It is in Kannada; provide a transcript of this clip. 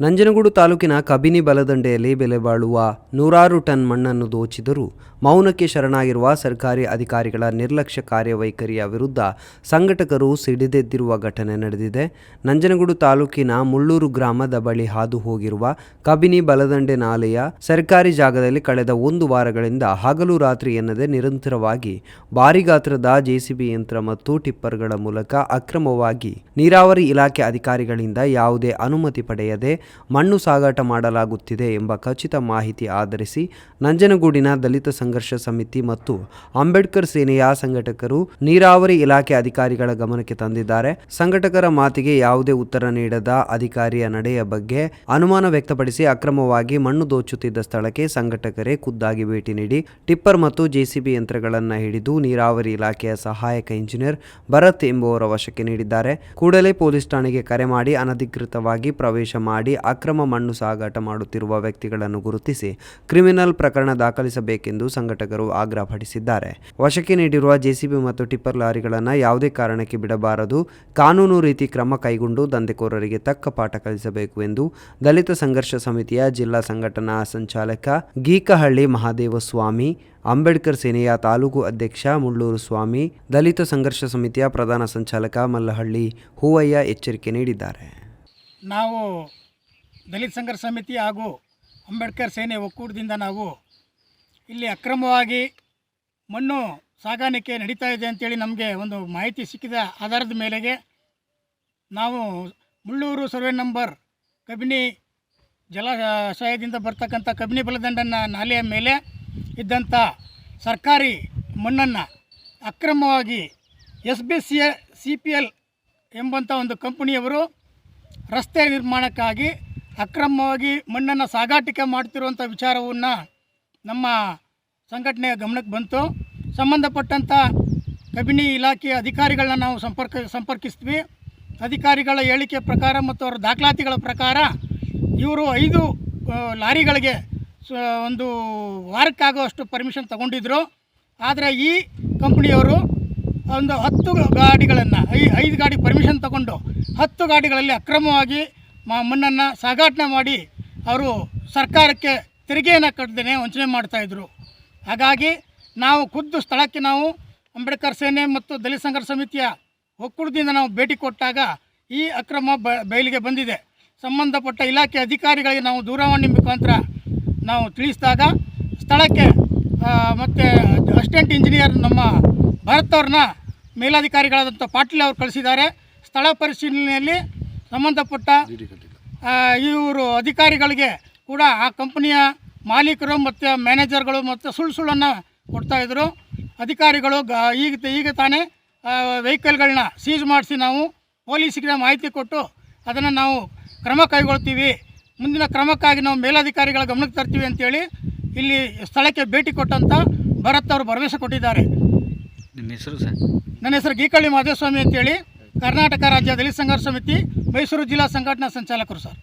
ನಂಜನಗೂಡು ತಾಲೂಕಿನ ಕಬಿನಿ ಬಲದಂಡೆಯಲ್ಲಿ ಬೆಲೆ ಬಾಳುವ ನೂರಾರು ಟನ್ ಮಣ್ಣನ್ನು ದೋಚಿದರೂ ಮೌನಕ್ಕೆ ಶರಣಾಗಿರುವ ಸರ್ಕಾರಿ ಅಧಿಕಾರಿಗಳ ನಿರ್ಲಕ್ಷ್ಯ ಕಾರ್ಯವೈಖರಿಯ ವಿರುದ್ಧ ಸಂಘಟಕರು ಸಿಡಿದೆದ್ದಿರುವ ಘಟನೆ ನಡೆದಿದೆ. ನಂಜನಗೂಡು ತಾಲೂಕಿನ ಮುಳ್ಳೂರು ಗ್ರಾಮದ ಬಳಿ ಹಾದು ಹೋಗಿರುವ ಕಬಿನಿ ಬಲದಂಡೆ ನಾಲೆಯ ಸರ್ಕಾರಿ ಜಾಗದಲ್ಲಿ ಕಳೆದ ಒಂದು ವಾರಗಳಿಂದ ಹಗಲು ರಾತ್ರಿ ಎನ್ನದೆ ನಿರಂತರವಾಗಿ ಭಾರಿ ಗಾತ್ರದ ಜೆಸಿಬಿ ಯಂತ್ರ ಮತ್ತು ಟಿಪ್ಪರ್ಗಳ ಮೂಲಕ ಅಕ್ರಮವಾಗಿ ನೀರಾವರಿ ಇಲಾಖೆ ಅಧಿಕಾರಿಗಳಿಂದ ಯಾವುದೇ ಅನುಮತಿ ಪಡೆಯದೆ ಮಣ್ಣು ಸಾಗಾಟ ಮಾಡಲಾಗುತ್ತಿದೆ ಎಂಬ ಖಚಿತ ಮಾಹಿತಿ ಆಧರಿಸಿ ನಂಜನಗೂಡಿನ ದಲಿತ ಸಂಘರ್ಷ ಸಮಿತಿ ಮತ್ತು ಅಂಬೇಡ್ಕರ್ ಸೇನೆಯ ಸಂಘಟಕರು ನೀರಾವರಿ ಇಲಾಖೆ ಅಧಿಕಾರಿಗಳ ಗಮನಕ್ಕೆ ತಂದಿದ್ದಾರೆ. ಸಂಘಟಕರ ಮಾತಿಗೆ ಯಾವುದೇ ಉತ್ತರ ನೀಡದ ಅಧಿಕಾರಿಯ ನಡೆಯ ಬಗ್ಗೆ ಅನುಮಾನ ವ್ಯಕ್ತಪಡಿಸಿ ಅಕ್ರಮವಾಗಿ ಮಣ್ಣು ದೋಚುತ್ತಿದ್ದ ಸ್ಥಳಕ್ಕೆ ಸಂಘಟಕರೇ ಖುದ್ದಾಗಿ ಭೇಟಿ ನೀಡಿ, ಟಿಪ್ಪರ್ ಮತ್ತು ಜೆಸಿಬಿ ಯಂತ್ರಗಳನ್ನು ಹಿಡಿದು ನೀರಾವರಿ ಇಲಾಖೆಯ ಸಹಾಯಕ ಇಂಜಿನಿಯರ್ ಭರತ್ ಎಂಬುವರ ವಶಕ್ಕೆ ನೀಡಿದ್ದಾರೆ. ಕೂಡಲೇ ಪೊಲೀಸ್ ಠಾಣೆಗೆ ಕರೆ ಮಾಡಿ ಅನಧಿಕೃತವಾಗಿ ಪ್ರವೇಶ ಮಾಡಿ ಅಕ್ರಮ ಮಣ್ಣು ಸಾಗಾಟ ಮಾಡುತ್ತಿರುವ ವ್ಯಕ್ತಿಗಳನ್ನು ಗುರುತಿಸಿ ಕ್ರಿಮಿನಲ್ ಪ್ರಕರಣ ದಾಖಲಿಸಬೇಕೆಂದು ಸಂಘಟಕರು ಆಗ್ರಹಪಡಿಸಿದ್ದಾರೆ. ವಶಕ್ಕೆ ನೀಡಿರುವ ಜೆಸಿಬಿ ಮತ್ತು ಟಿಪ್ಪರ್ ಲಾರಿಗಳನ್ನು ಯಾವುದೇ ಕಾರಣಕ್ಕೆ ಬಿಡಬಾರದು. ಕಾನೂನು ರೀತಿ ಕ್ರಮ ಕೈಗೊಂಡು ದಂಧೆಕೋರರಿಗೆ ತಕ್ಕ ಪಾಠ ಕಲಿಸಬೇಕು ಎಂದು ದಲಿತ ಸಂಘರ್ಷ ಸಮಿತಿಯ ಜಿಲ್ಲಾ ಸಂಘಟನಾ ಸಂಚಾಲಕ ಗೀಕಹಳ್ಳಿ ಮಹಾದೇವ ಸ್ವಾಮಿ ಅಂಬೇಡ್ಕರ್ ಸೇನೆಯ ತಾಲೂಕು ಅಧ್ಯಕ್ಷ ಮುಳ್ಳೂರು ಸ್ವಾಮಿ, ದಲಿತ ಸಂಘರ್ಷ ಸಮಿತಿಯ ಪ್ರಧಾನ ಸಂಚಾಲಕ ಮಲ್ಲಹಳ್ಳಿ ಹೂವಯ್ಯ ಎಚ್ಚರಿಕೆ ನೀಡಿದ್ದಾರೆ. ನಾವು ದಲಿತ ಸಂಘರ್ಷ ಸಮಿತಿ ಹಾಗೂ ಅಂಬೇಡ್ಕರ್ ಸೇನೆ ಒಕ್ಕೂಟದಿಂದ ನಾವು ಇಲ್ಲಿ ಅಕ್ರಮವಾಗಿ ಮಣ್ಣು ಸಾಗಾಣಿಕೆ ನಡೀತಾ ಇದೆ ಅಂತೇಳಿ ನಮಗೆ ಒಂದು ಮಾಹಿತಿ ಸಿಕ್ಕಿದ ಆಧಾರದ ಮೇಲೆಗೆ ನಾವು ಮುಳ್ಳೂರು ಸರ್ವೆ ನಂಬರ್ ಕಬಿನಿ ಜಲಾಶಯದಿಂದ ಬರ್ತಕ್ಕಂಥ ಕಬಿನಿ ಬಲದಂಡನ ನಾಲೆಯ ಮೇಲೆ ಇದ್ದಂಥ ಸರ್ಕಾರಿ ಮಣ್ಣನ್ನು ಅಕ್ರಮವಾಗಿ S B C C P L ಎಂಬಂಥ ಒಂದು ಕಂಪನಿಯವರು ರಸ್ತೆ ನಿರ್ಮಾಣಕ್ಕಾಗಿ ಅಕ್ರಮವಾಗಿ ಮಣ್ಣನ್ನು ಸಾಗಾಟಿಕೆ ಮಾಡ್ತಿರುವಂಥ ವಿಚಾರವನ್ನು ನಮ್ಮ ಸಂಘಟನೆಯ ಗಮನಕ್ಕೆ ಬಂತು. ಸಂಬಂಧಪಟ್ಟಂಥ ಕಬಿನಿ ಇಲಾಖೆಯ ಅಧಿಕಾರಿಗಳನ್ನ ನಾವು ಸಂಪರ್ಕ, ಸಂಪರ್ಕಿಸ್ತೀವಿ. ಅಧಿಕಾರಿಗಳ ಹೇಳಿಕೆ ಪ್ರಕಾರ ಮತ್ತು ಅವರ ದಾಖಲಾತಿಗಳ ಪ್ರಕಾರ ಇವರು ಐದು ಲಾರಿಗಳಿಗೆ ಒಂದು ವಾರಕ್ಕಾಗುವಷ್ಟು ಪರ್ಮಿಷನ್ ತಗೊಂಡಿದ್ದರು ಆದರೆ ಈ ಕಂಪ್ನಿಯವರು ಒಂದು ಹತ್ತು ಗಾಡಿಗಳನ್ನು, ಐ, ಐದು ಗಾಡಿ ಪರ್ಮಿಷನ್ ತಗೊಂಡು ಹತ್ತು ಗಾಡಿಗಳಲ್ಲಿ ಅಕ್ರಮವಾಗಿ ಮಣ್ಣನ್ನು ಸಾಗಾಟನೆ ಮಾಡಿ ಅವರು ಸರ್ಕಾರಕ್ಕೆ ತೆರಿಗೆಯನ್ನು ಕಟ್ಟದೇ ವಂಚನೆ ಮಾಡ್ತಾಯಿದ್ರು ಹಾಗಾಗಿ ನಾವು ಖುದ್ದು ಸ್ಥಳಕ್ಕೆ ನಾವು ಅಂಬೇಡ್ಕರ್ ಸೇನೆ ಮತ್ತು ದಲಿತ ಸಂಘರ್ಷ ಸಮಿತಿಯ ಒಕ್ಕೂಟದಿಂದ ನಾವು ಭೇಟಿ ಕೊಟ್ಟಾಗ ಈ ಅಕ್ರಮ ಬಯಲಿಗೆ ಬಂದಿದೆ. ಸಂಬಂಧಪಟ್ಟ ಇಲಾಖೆ ಅಧಿಕಾರಿಗಳಿಗೆ ನಾವು ದೂರವಾಣಿ ಮುಖಾಂತರ ನಾವು ತಿಳಿಸಿದಾಗ ಸ್ಥಳಕ್ಕೆ ಮತ್ತು ಅಸಿಸ್ಟೆಂಟ್ ಇಂಜಿನಿಯರ್ ನಮ್ಮ ಭರತ್ ಅವ್ರನ್ನ ಮೇಲಾಧಿಕಾರಿಗಳಾದಂಥ ಪಾಟೀಲ್ ಅವರು ಕಳಿಸಿದ್ದಾರೆ. ಸ್ಥಳ ಪರಿಶೀಲನೆಯಲ್ಲಿ ಸಂಬಂಧಪಟ್ಟ ಆ, ಇವರು ಅಧಿಕಾರಿಗಳಿಗೆ ಕೂಡ ಆ ಕಂಪನಿಯ ಮಾಲೀಕರು ಮತ್ತು ಮ್ಯಾನೇಜರ್ಗಳು ಮತ್ತು ಸುಳ್ಳು ಸುಳ್ಳನ್ನು ಕೊಡ್ತಾಯಿದ್ರು ಅಧಿಕಾರಿಗಳು ಗ ಈಗ ಈಗ ತಾನೇ ವೆಹಿಕಲ್ಗಳನ್ನ ಸೀಜ್ ಮಾಡಿಸಿ ನಾವು ಪೊಲೀಸಿಗೆ ಮಾಹಿತಿ ಕೊಟ್ಟು ಅದನ್ನು ನಾವು ಕ್ರಮ ಕೈಗೊಳ್ತೀವಿ. ಮುಂದಿನ ಕ್ರಮಕ್ಕಾಗಿ ನಾವು ಮೇಲಾಧಿಕಾರಿಗಳ ಗಮನಕ್ಕೆ ತರ್ತೀವಿ ಅಂತೇಳಿ ಇಲ್ಲಿ ಸ್ಥಳಕ್ಕೆ ಭೇಟಿ ಕೊಟ್ಟಂಥ ಭರತ್ ಅವರು ಭರವಸೆ ಕೊಟ್ಟಿದ್ದಾರೆ. ನಿಮ್ಮ ಹೆಸರು ಸರ್? ನನ್ನ ಹೆಸರು ಗೀಕಳ್ಳಿ ಮಾಧವಸ್ವಾಮಿ ಅಂತೇಳಿ. ಕರ್ನಾಟಕ ರಾಜ್ಯ ದಲಿತ ಸಂಘರ್ಷ ಸಮಿತಿ ಮೈಸೂರು ಜಿಲ್ಲಾ ಸಂಘಟನಾ ಸಂಚಾಲಕರು ಸರ್.